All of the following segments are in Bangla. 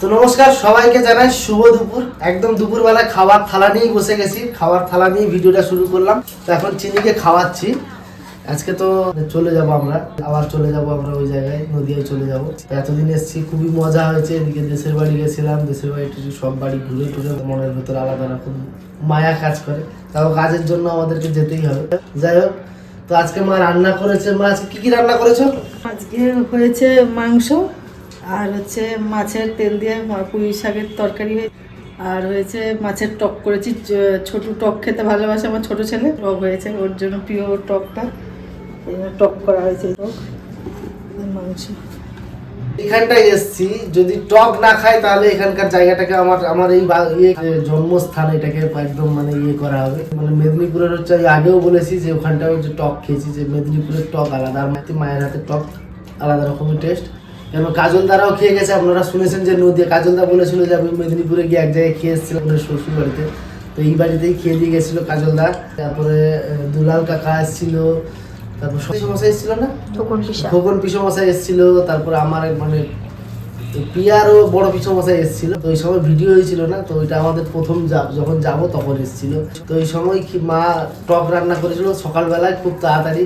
তো নমস্কার, সবাইকে জানাই শুভ দুপুর। একদম দুপুরবেলা খাবার থালা নিয়েই বসে গেছি। খাবার থালা নিয়ে ভিডিওটা শুরু করলাম। তো এখন চিনিকে খাওয়াচ্ছি। আজকে তো চলে যাব আমরা। আবার চলে যাব আমরা ওই জায়গায়, নদিয়ায় চলে যাব। এতদিন এসেছি, খুবই মজা হয়েছে। এদিকে দেশের বাড়ি গেছিলাম। দেশের বাড়ি টুড়ি সব বাড়ি ঘুরে টুরে মনের ভেতরে আলাদা রকম মায়া কাজ করে। তাও কাজের জন্য আমাদেরকে যেতেই হবে। যাই হোক, তো আজকে মা রান্না করেছে। মা আজকে কি কি রান্না করেছ? আজকে হয়েছে মাংস। আর হচ্ছে মাছের তেল দিয়ে পুঁই শাকের তরকারি হয়েছে আর হয়েছে মাছের টক করেছি। ছোট টক খেতে ভালোবাসে আমার ছোট ছেলে। টক হয়েছে, ওর জন্য প্রিয় টকটা। টক করা হয়েছে, টক। মাংস। এখানটায় এসছি। যদি টক না খাই, তাহলে এখানকার জায়গাটাকে আমার আমার এই ইয়ে জন্মস্থান এটাকে একদম মানে ইয়ে করা হবে। মানে মেদিনীপুরের হচ্ছে আগেও বলেছি যে ওখানটাও যে টক খেয়েছি যে মেদিনীপুরের টক আলাদা। আর মায়ের হাতে টক আলাদা রকমের টেস্ট। কেন কাজল দ্বারাও খেয়ে গেছে আপনারা শুনেছেন যে নদীয়া কাজলদা বলেছিল যে আমি মেদিনীপুরে গিয়ে এক জায়গায় খেয়ে এসেছিলাম ওদের শ্বশুর বাড়িতে তো এই বাড়িতেই খেয়ে দিয়ে গেছিল কাজলদা। তারপরে দুলাল কাকা এসেছিল তারপর মশাই এসেছিল না? পিসা। খোকন পিসো মশাই এসেছিল তারপর আমার মানে পিয়ারও বড় পিসো মশাই এসেছিল। তো ওই সময় ভিডিও হয়েছিল না তো ওইটা আমাদের প্রথম যাব যখন যাব তখন এসেছিল। তো ওই সময় কি মা টক রান্না করেছিল সকালবেলায় খুব তাড়াতাড়ি।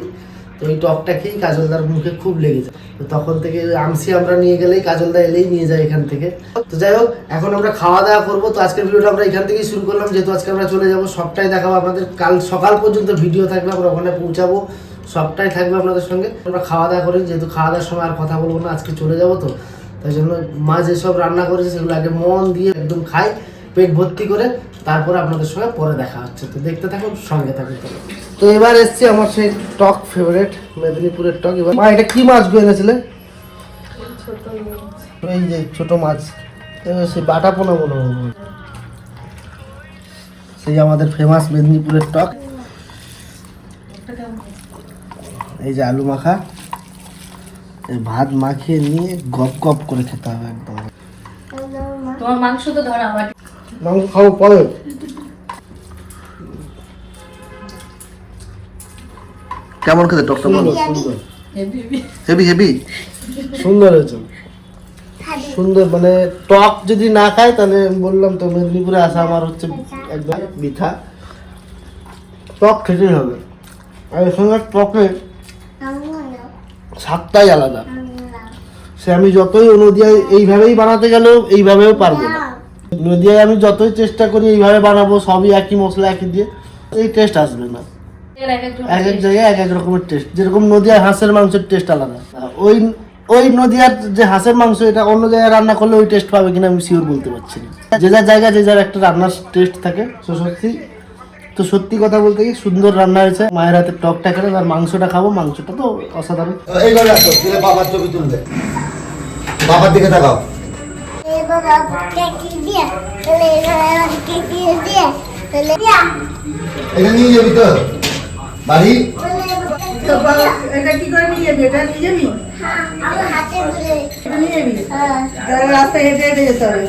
তো ওই টকটা খেয়েই কাজলদার মুখে খুব লেগেছে। তো তখন থেকে আমসি আমরা নিয়ে গেলেই কাজলদা এলেই নিয়ে যায় এখান থেকে। তো যাই হোক, এখন আমরা খাওয়া দাওয়া করব। তো আজকের ভিডিওটা আমরা এখান থেকেই শুরু করলাম। যেহেতু আজকে আমরা চলে যাব, সবটাই দেখাবো আপনাদের। কাল সকাল পর্যন্ত ভিডিও থাকবে, আমরা ওখানে পৌঁছাবো। সবটাই থাকবে আপনাদের সঙ্গে। আমরা খাওয়া দাওয়া করি, যেহেতু খাওয়া দাওয়ার সময় আর কথা বলব না, আজকে চলে যাব তো। তাই জন্য মা যেসব রান্না করেছে, সেগুলো আগে মন দিয়ে একদম খাই, পেট ভর্তি করে। তারপরে আপনাদের সঙ্গে পরে দেখা হচ্ছে। তো দেখতে থাকুন সঙ্গে থাকুন। তো এবার এসছি আমার সেই টক ফেভারিট মেদিনীপুরের টক। এবার মা এটা কি মাছ এনেছিলে? এই যে ছোট মাছ। এবার সেই বাটা পোনা মনে হবে সেই আমাদের ফেমাস মেদিনীপুরের টক। এই যে আলু মাখা। এই ভাত মাখিয়ে নিয়ে গপ গপ করে খেতে হবে একদম। তোমার মাংস তো ধরা আমার মাংস খাব পরে। কেমন খেতে টকটা বলো? সুন্দর হেভি হেভি সুন্দর হয়েছে। সুন্দর মানে টক যদি না খায় তাহলে বললাম তো মেদিনীপুরে আসা আমার হচ্ছে একদম মিঠা। টক খেতেই হবে। আর এর সঙ্গে টকে স্বাদটাই আলাদা। সে আমি যতই নদিয়ায় এইভাবেই বানাতে গেলেও এইভাবেও পারব না। নদিয়ায় আমি যতই চেষ্টা করি এইভাবে বানাবো সবই একই মশলা একই দিয়ে এই টেস্ট আসবে না। এক এক জায়গায় এক এক রকমের টেস্ট যেরকম নদিয়ার হাঁসের মাংসের টেস্ট আলাদা। ওই ওই নদিয়ার যে হাঁসের মাংস এটা অন্য জায়গায় রান্না করলে ওই টেস্ট পাবে কিনা আমি শিওর বলতে পারছি না। যে যার জায়গায় যে যার একটা রান্নার টেস্ট থাকে। তো সত্যি তো সত্যি কথা বলতে কি সুন্দর রান্না হয়েছে। মায়ের হাতে টকটা খেলে আর মাংসটা খাব মাংসটা তো অসাধারণ। এইভাবে আসো বাবার ছবি তুলবে। বাবার দিকে তাকাও। এটা নিয়ে যাবি তো বাড়ি এটা কি করে নিয়ে যাবি এটা নিয়ে যাবি এটা নিয়ে যাবি তাহলে রাস্তায় হেঁটে হেঁটে যেতে হবে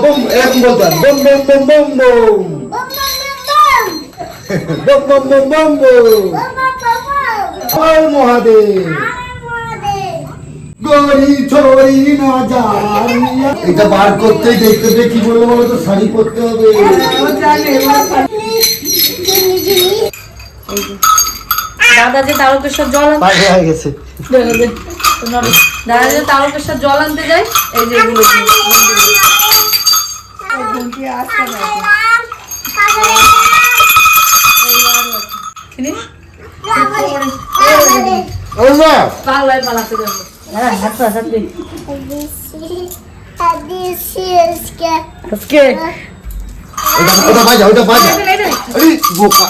বুম এরকম বলতে হবে বুম বুম বুম বুম বুম বুম বুম বুম বুম বুম জয় মহাদেব গরি ছড়ি না জানিয়া এটা বার করতেই দেখতে পেয়ে কি বলব বলো তো শাড়ি পরতে হবে। দাদা যে তারকেশ্বর জল আনতে হয়ে গেছে। দাদা যে তারকেশ্বর জল আনতে যায় এই যে এগুলো। পাগলায় পালাতে যাব। আজকে ওটা ওটা বাজা। ওটা বাজা আরে বোকা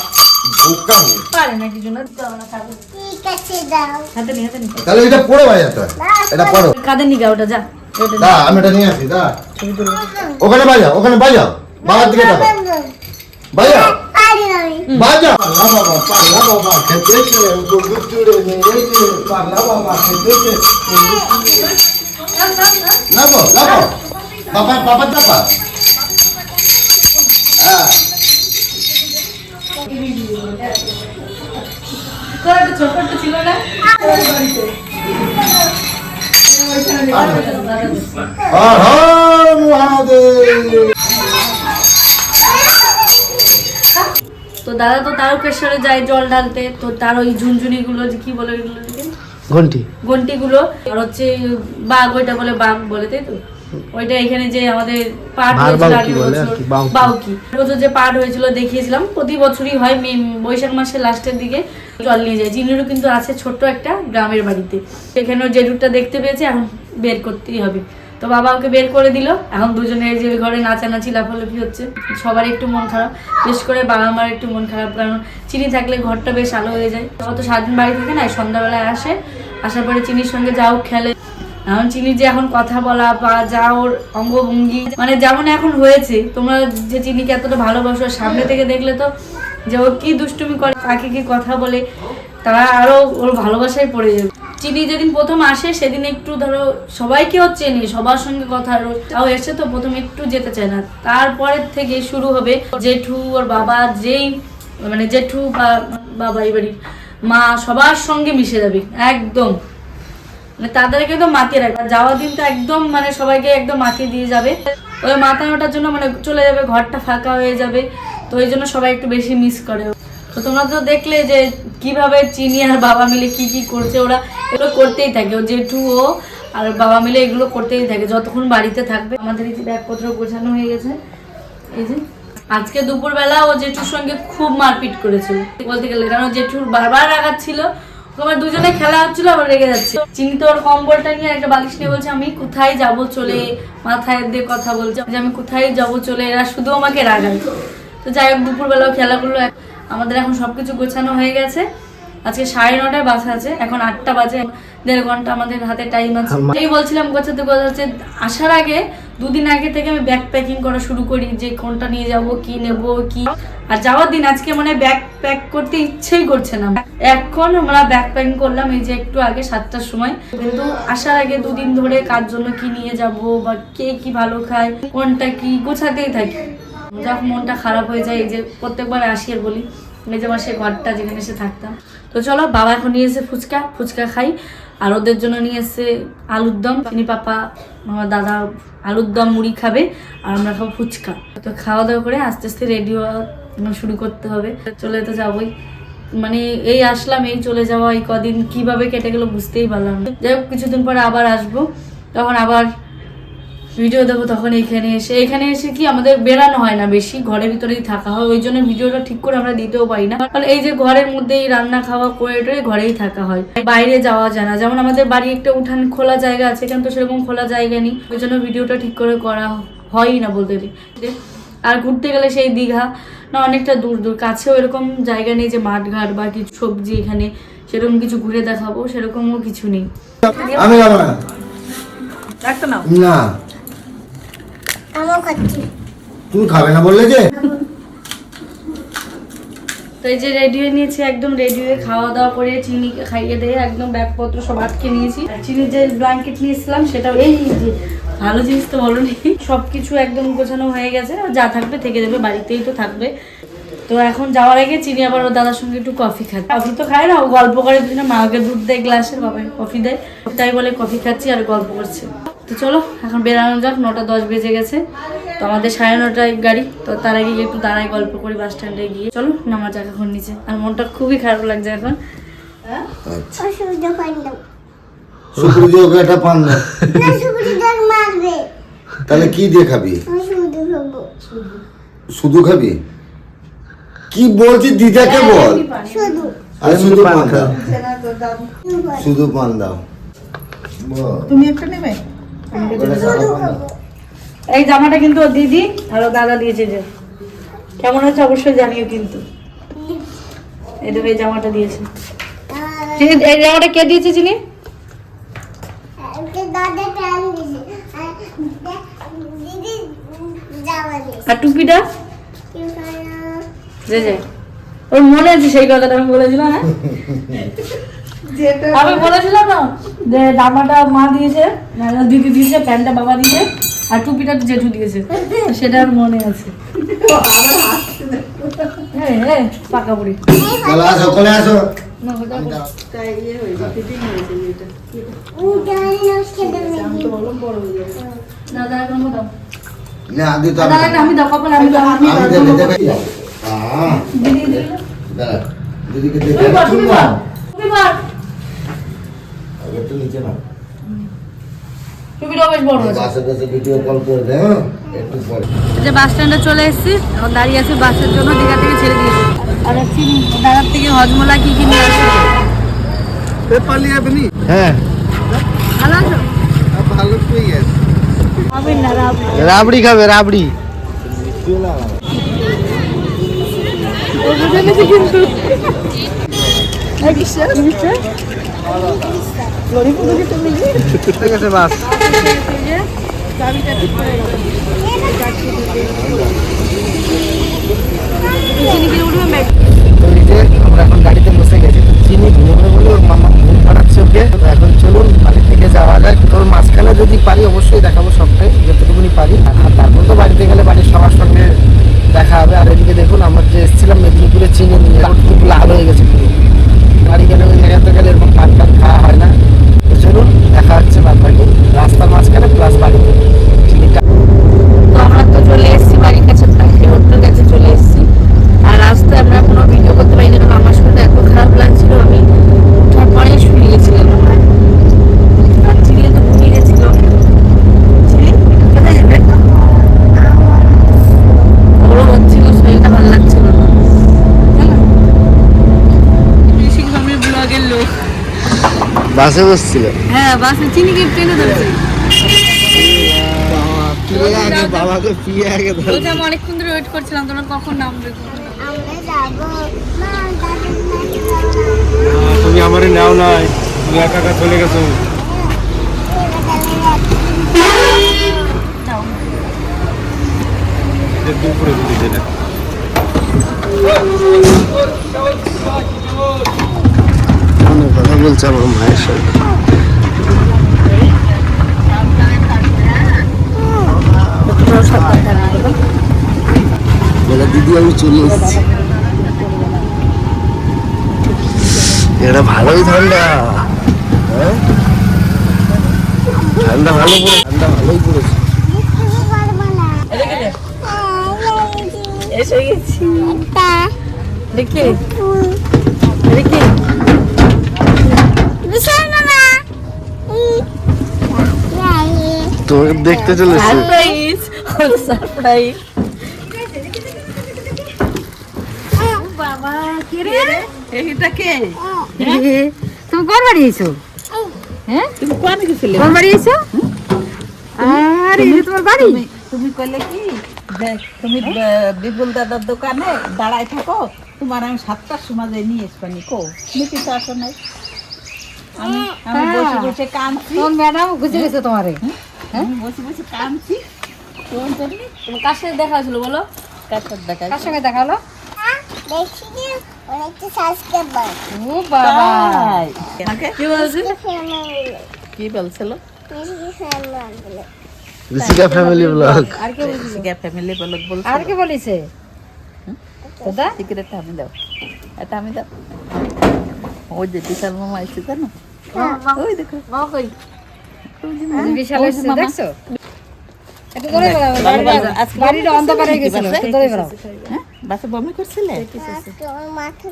বোকা মেয়ে। পারে না কিছু না দাও না খাবে। হাতে নি হাতে নি তাহলে এটা পড়ে বাজাতে হয়। এটা পড়ো কাঁধে নিগা ওটা যা। দা আমি এটা নিয়ে আসি দা। ওখানে বাজাও ওখানে বাজাও। বাবার দিকে তাকাও বাজাও। বাজা পারলা বাবা পারলা বাবা খেতেছে গরু চুড়ে মেরেছে পারলা বাবা খেতেছে লাবো লাবো বাবা বাবা দাবা হ্যাঁ তোর ছোট ছিল না মহাদেব হ্যাঁ দাদা তো তারকেশ্বরে যায় জল ঢালতে তো তার ওই ঝুনঝুনিগুলো যে কি বলে ওইগুলো ঘন্টি। ঘন্টিগুলো আর হচ্ছে বাঘ ওইটা বলে বাঘ বলে তাই তো? ওইটা এখানে যে আমাদের হয়েছিল বাউকি বছর যে পাঠ হয়েছিল দেখিয়েছিলাম প্রতি বছরই হয় মে বৈশাখ মাসের লাস্টের দিকে জল নিয়ে যায়। চিনিরও কিন্তু আছে ছোট্ট একটা গ্রামের বাড়িতে। সেখানেও যে রুটটা দেখতে পেয়েছে এখন বের করতেই হবে। তো বাবা ওকে বের করে দিল। এখন দুজনের যে ঘরে নাচানাচি, লাফালাফি হচ্ছে। সবার একটু মন খারাপ। বিশেষ করে বাবা মার একটু মন খারাপ, কারণ চিনি থাকলে ঘরটা বেশ আলো হয়ে যায়। অত সারাদিন বাড়ি থাকে না সন্ধ্যাবেলায় আসে। আসার পরে চিনির সঙ্গে যাও, খেলে। এখন চিনির যে এখন কথা বলা বা যা ওর অঙ্গভঙ্গি মানে যেমন এখন হয়েছে, তোমরা যে চিনিকে এতটা ভালোবাসো, সামনে থেকে দেখলে তো যে ও কি দুষ্টুমি করে, কাকে কি কথা বলে, তারা আরও ওর ভালোবাসায় পড়ে যাবে। চিনি যেদিন প্রথম আসে, সেদিন একটু ধরো সবাইকে ও চেনে সবার সঙ্গে কথা তাও এসে তো প্রথম একটু যেতে চায় না। তারপরের থেকে শুরু হবে জেঠু, ওর বাবা, যেই মানে জেঠু বা বাবা এই বাড়ির মা সবার সঙ্গে মিশে যাবে, একদম। মানে তাদেরকে একদম মাতিয়ে রাখবে। যাওয়ার দিন তো একদম মানে সবাইকে একদম মাতিয়ে দিয়ে যাবে। ওই মাতানোটার জন্য মানে চলে যাবে, ঘরটা ফাঁকা হয়ে যাবে। তো ওই জন্য সবাই একটু বেশি মিস করে তো তোমরা তো দেখলে যে কীভাবে চিনি আর বাবা মিলে কি কি করছে, ওরা এগুলো করতেই থাকে। ও জেঠু, ও আর বাবা মিলে এগুলো করতেই থাকে। যতক্ষণ বাড়িতে থাকবে, আমাদের এই যে ব্যাগপত্র গোছানো হয়ে গেছে। এই যে, আজকে দুপুরবেলা ও জেঠুর সঙ্গে খুব মারপিট করেছিল। বলতে গেলে, কারণ জেঠুর বারবার রাগাচ্ছিল তোমার দুজনে খেলা হচ্ছিল, আবার রেগে যাচ্ছে। চিনি তো ওর কম্বলটা নিয়ে একটা বালিশ নিয়ে বলছে, আমি কোথায় যাব চলে? মাথায় দিয়ে কথা বলছে আমি কোথায় যাব চলে? এরা শুধু আমাকে রাগায়। তো যাই হোক, দুপুরবেলাও খেলা করল। আমাদের এখন সবকিছু গোছানো হয়ে গেছে। আজকে সাড়ে নটায় বাস আছে এখন আটটা বাজে। দেড় ঘণ্টা আমাদের হাতে টাইম আছে। এই বলছিলাম গোছাতে গোছাতে আসার আগে দুদিন আগে থেকে আমি ব্যাগ প্যাকিং করা শুরু করি যে কোনটা নিয়ে যাব কি নেব কি। আর যাওয়ার দিন আজকে মানে ব্যাগ প্যাক করতে ইচ্ছেই করছে না। এখন আমরা ব্যাগ প্যাকিং করলাম এই যে একটু আগে সাতটার সময়। কিন্তু আসার আগে দুদিন ধরে কার জন্য কি নিয়ে যাব বা কে কি ভালো খায় কোনটা কি গোছাতেই থাকি। যখন মনটা খারাপ হয়ে যায়, এই যে প্রত্যেকবার আসি আর বলি, এই মেজে মাসে ঘরটা যেখানে এসে থাকতাম। তো চলো, বাবা এখন নিয়ে এসে ফুচকা ফুচকা খাই। আর ওদের জন্য নিয়ে এসে আলুর দম চিনি পাপা, আমার দাদা আলুর দম, মুড়ি খাবে, আর আমরা খাব ফুচকা। তো খাওয়া দাওয়া করে আস্তে আস্তে রেডি হওয়া শুরু করতে হবে। চলে তো যাবোই। মানে এই আসলাম, এই চলে যাওয়া, এই কদিন কীভাবে কেটে গেলো বুঝতেই পারলাম যাই হোক, কিছুদিন পরে আবার আসব। তখন আবার ভিডিও দেবো তখন এখানে এসে। এখানে এসে কি আমাদের বেরানো হয় না বেশি ঘরের ভিতরেই থাকা হয়। ওই জন্য ভিডিওটা ঠিক করে আমরা দিতেও পারি না। কারণ এই যে ঘরের মধ্যেই রান্না খাওয়া করে টরে ঘরেই থাকা হয়। বাইরে যাওয়া যায় না। যেমন আমাদের বাড়ি একটা উঠান খোলা জায়গা আছে এখানে তো সেরকম খোলা জায়গা নেই। ওই জন্য ভিডিওটা ঠিক করে করা হয়ই না বলতে গেলে। আর ঘুরতে গেলে সেই দীঘা না অনেকটা দূর দূর। কাছেও এরকম জায়গা নেই যে মাঠঘাট বা কিছু সবজি এখানে সেরকম কিছু ঘুরে দেখাবো সেরকমও কিছু নেই। আমি না। একটা নাও। না। আমিও খাচ্ছি। তুমি খাবে না বললে যে? তো এই যে রেডি হয়ে নিয়েছি একদম রেডি হয়ে খাওয়া দাওয়া করে চিনি খাইয়ে দিয়ে একদম ব্যাগপত্র সব আটকে নিয়েছি। চিনির যে ব্ল্যাঙ্কেট নিয়েছিলাম সেটাও এই যে ভালো জিনিস তো বলো নি। সব কিছু একদম গোছানো হয়ে গেছে যা থাকবে থেকে যাবে বাড়িতেই তো থাকবে। তো এখন যাওয়ার আগে চিনি আবার ওর দাদার সঙ্গে একটু কফি খায় কফি তো খায় না ও গল্প করে দুজনে মাকে দুধ দেয় গ্লাসের বাবাকে কফি দেয়। তাই বলে কফি খাচ্ছি আর গল্প করছে। তো চলো এখন বেরানো যাক নটা দশ বেজে গেছে। তো আমাদের সাড়ে নটায় গাড়ি তো তার আগে একটু দাঁড়ায় গল্প করি বাস স্ট্যান্ডে গিয়ে। চলো নামা যাক এখন নিচে। আর মনটা খুবই খারাপ লাগছে এখন। মারবে। তাহলে কি দিয়ে খাবি? আমি সুবিধা খাব। শুধু খাবি? কি বলছি দিদাকে বল? শুধু। শুধু পান দাও। শুধু পান দাও। তুমি একটা নেবে? এই জামাটা কিন্তু ওর দিদি আর ও দাদা দিয়েছে যে। কেমন হচ্ছে অবশ্যই জানিও কিন্তু। এই দেখো এই জামাটা দিয়েছে। এই জামাটা কে দিয়েছে চিনি? আর টুপিটা যে যে। ওর মনে আছে সেই কথাটা আমি বলেছিলাম হ্যাঁ? আমি বলেছিলাম না যে জামাটা মা দিয়েছে না, না, দিদি দিয়েছে প্যান্টটা বাবা দিয়েছে আর টুপিটা জেঠু দিয়েছে। সেটা আর মনে আছে। পাকা আসো কোলে আসো। দিদিকে দেখে হ্যাঁ? একটু পরে। যে বাস স্ট্যান্ডে চলে এসেছি এখন দাঁড়িয়ে আছি বাসের জন্য দীঘা থেকে ছেড়ে দিয়েছি আর দাদার থেকে হজমোলা কি কি নিয়ে আসছে হ্যাঁ। ভালো আছো? না রাবড়ি। রাবড়ি খাবে রাবড়ি। ও বুঝে গেছে কিন্তু আমরা এখন গাড়িতে বসে গেছি চিনি ঘুমোবে বলে ওর মামা ঘুম পাড়াচ্ছে ওকে। এখন চলুন, বাড়ি থেকে যাওয়া যাক। তোর মাঝখানে যদি পারি, অবশ্যই দেখাবো সবটাই, যতটুকুনি পারি। আর তারপর তো বাড়িতে গেলে বাড়ির সবার সঙ্গে দেখা হবে। আর এদিকে দেখুন, আমরা যে এসেছিলাম মেদিনীপুরে চিনি নিয়ে লাল হয়ে গেছে পুরো। বাড়ি গেলে ওই জায়গাতে গেলে এরকম পান টান খাওয়া হয় না। তো দেখা হচ্ছে বাদ বাকি। রাস্তার মাঝখানে প্লাস বাড়িতে তো আমরা তো চলে এসেছি বাড়ির কাছে প্রায় রোডটার কাছে চলে এসেছি আর রাস্তায় আমরা কোনো ভিডিও করতে পারিনি কারণ আমার শরীরটা এত খারাপ লাগছিল আমি ওঠার পরে শুয়ে গেছিলাম আর চিড়িয়া তো ঘুমিয়ে গেছিল চিড়ি, কোথায় যাবে? বড় হচ্ছিল শরীরটা ভালো লাগছিল না জানো? ঋষিক স্বামীর ব্লগের লোক বাসে বসছিল? হ্যাঁ বাসে। চিনিকে ট্রেনে ধরেছে? পিয়ে আগে বাবাকে পিয়ে আগে ধর আমি অনেকক্ষণ ধরে ওয়েট করছিলাম তোমরা কখন নামবে? তুমি আমারে নাও নাই। তুমি একা একা চলে গেছো। দুপুরে যেটা। কথা বলছে আমার মায়ের সঙ্গে বলে দিদি আমি চলে এসেছি এটা ভালোই ঠান্ডা হ্যাঁ? ঠান্ডা ভালো পড়ে ঠান্ডা ভালোই পড়েছে এসে গেছি দেখে দেখে তোকে দেখতে চলেছে। সারপ্রাইজ সারপ্রাইজ বাবা কে রে? এটা কে? তুমি কোন বাড়ি এসো হ্যাঁ? তুমি কোন গেছিলে? কোন বাড়ি এসো আরে এটা তোমার বাড়ি? তুমি কইলে কি দেখ তুমি বিপুল দাদার দোকানে দাঁড়ায় থাকো। তোমার আমি সাতটার সময় নিয়ে আসবানি কো তুমি কিছু আসো নাই? আমি আমি বসে বসে কাঁদছি। কোন ম্যাডাম গুছে গেছে তোমারে? আমি বসে বসে কাঁদছি। কোন জন্য কার সাথে দেখা হয়েছিল বলো? দেখা কার সঙ্গে দেখি আমাকে? কি বলছিল? ঋষিকা ফ্যামিলি ব্লগ আর কে সিগা ফ্যামিলি বলক বলছিল। আর কে বলিছে? দাদা? সিগারেটটা আমি দাও এটা আমি দাও ওই যে বিশাল মামা এসে জানো ওই দেখো। বিশাল ওই এসেছে দেখছ? অন্ধকার হয়ে গেছিল বাসায়? একটু ধরে বেড়াও। হ্যাঁ? বাসে বমি করছিলে? আজকে আমার মাথা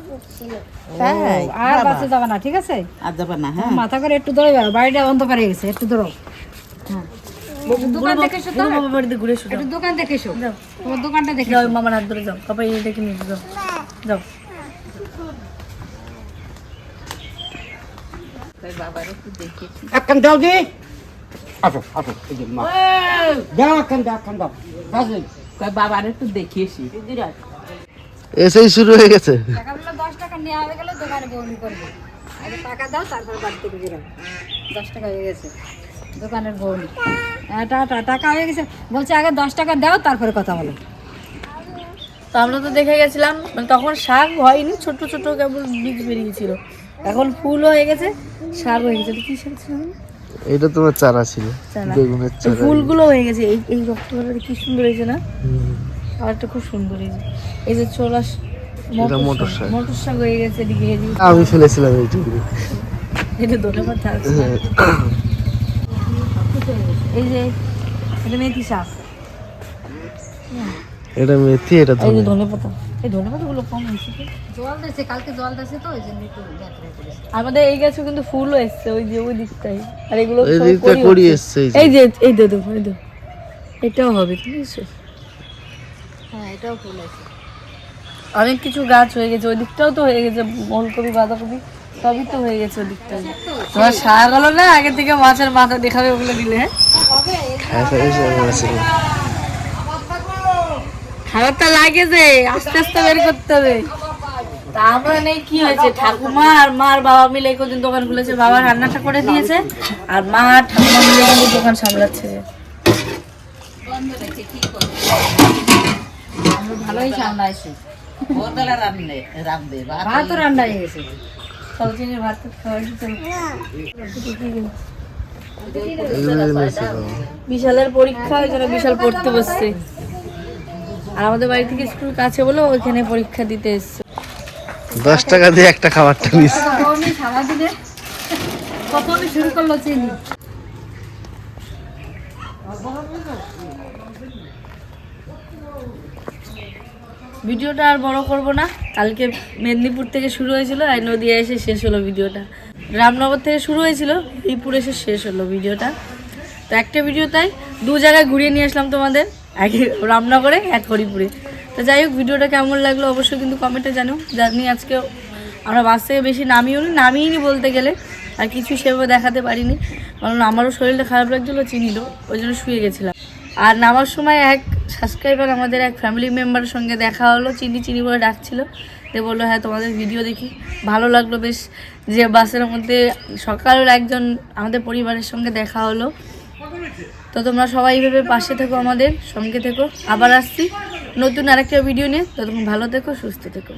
আর বাবা। বাসে না ঠিক আছে? আর যাবা না হ্যাঁ। মাথা করে একটু ধরে বেড়াও বাড়িটা অন্ধকার হয়ে গেছে একটু ধরো দোকান দেখে এসো ঘুরে একটু দোকান দেখে এসো। তোমার দোকানটা দেখে যাও মামার হাত ধরে যাও। কপাই দেখে নিয়ে যাও। যাও। বাবার একটু দেখেছি একখান দাও দি আসো আসো এই যে মা দাও একখান দাও একখান দাও আসো কই বাবার একটু দেখিয়েছি এসেই শুরু হয়ে গেছে টাকাগুলো দশ টাকা নেওয়া হয়ে গেলে দোকানে বৌনি করবে আগে টাকা দাও তারপর বাড়ি থেকে বেরো দশ টাকা হয়ে গেছে দোকানের হ্যাঁ, টা- টাকা হয়ে গেছে বলছে আগে দশ টাকা দাও তারপরে কথা বলো. তো আমরা তো দেখে গেছিলাম মানে তখন শাক হয়নি ছোট ছোট কেবল বীজ বেরিয়েছিল। এখন ফুল হয়ে গেছে শাক হয়ে গেছে। কি শাক ছিল? এটা তোমার চারা ছিল বেগুনের চারা। ফুলগুলো হয়ে গেছে। এই এই রক্ত কালারটা কি সুন্দর হয়েছে না? আর একটা খুব সুন্দর হয়েছে। এই যে ছোলা মটর মটর শাক। মটর শাক হয়ে গেছে এদিকে আমি ফেলেছিলাম এই এইটুকু এটা ধনে পাতা আছে এই যে এটা মেথি শাক। এটা মেথি এটা ধনে পাতা। এই কম হয়েছে জল দিয়েছে কালকে জল দিয়েছে তো ওই জন্য একটু আমাদের এই গাছে কিন্তু ফুলও এসছে ওই যে ওই দিকটাই আর এগুলো এই দিকটা কড়ি কড়ি এসছে, এই যে। এই দে দেখো এই দে এটাও হবে ঠিক আছে? হ্যাঁ এটাও ফুল আছে। অনেক কিছু গাছ হয়ে গেছে ওই দিকটাও তো হয়ে গেছে ওলকপি বাঁধাকপি সবই তো হয়ে গেছে ওই দিকটা তোমার সারা গেল না? আগে থেকে মাছের মাথা দেখাবে ওগুলো দিলে হ্যাঁ? হ্যাঁ। খাবারটা লাগে যে আস্তে আস্তে বের করতে হবে তা আমরা নেই কি হয়েছে ঠাকুমা আর মার বাবা মিলে কদিন দোকান খুলেছে বাবা রান্নাটা করে দিয়েছে আর মা আর ঠাকুমা মিলে কিন্তু দোকান সামলাচ্ছে ভালোই সামলাইছি ভাত রান্না হয়ে গেছে ভাত খাওয়াই। বিশালের পরীক্ষা এখানে বিশাল পড়তে বসছে আর আমাদের বাড়ি থেকে স্কুল কাছে বলে ওইখানে পরীক্ষা দিতে এসছে। দশ টাকা দিয়ে একটা খাবারটা নিস। শুরু করল চিনি ভিডিওটা আর বড় করব না। কালকে মেদিনীপুর থেকে শুরু হয়েছিল আর নদিয়া এসে শেষ হলো ভিডিওটা। রামনগর থেকে শুরু হয়েছিল হরিপুর এসে শেষ হলো ভিডিওটা। তো একটা ভিডিও তাই দু জায়গায় ঘুরিয়ে নিয়ে আসলাম তোমাদের। এক রামনগরে, এক হরিপুরে। তো যাই হোক, ভিডিওটা কেমন লাগল অবশ্যই কিন্তু কমেন্টে জানো জানি আজকে আমরা বাস থেকে বেশি নামিও নি নামিয়ে বলতে গেলে। আর কিছু সেভাবে দেখাতে পারিনি। কারণ আমারও শরীরটা খারাপ লাগছিল চিনিল ওই জন্য শুয়ে গেছিলাম। আর নামার সময় এক সাবস্ক্রাইবার আমাদের এক ফ্যামিলি মেম্বারের সঙ্গে দেখা হলো, চিনি চিনি বলে ডাকছিল। যে বলল হ্যাঁ তোমাদের ভিডিও দেখি। ভালো লাগল বেশ যে বাসের মধ্যে সকালের একজন আমাদের পরিবারের সঙ্গে দেখা হলো। তো তোমরা সবাই ভেবে পাশে থেকো আমাদের, সঙ্গে থেকো। আবার আসছি নতুন আরেকটা ভিডিও নিয়ে। ততক্ষণ ভালো থেকো, সুস্থ থেকো।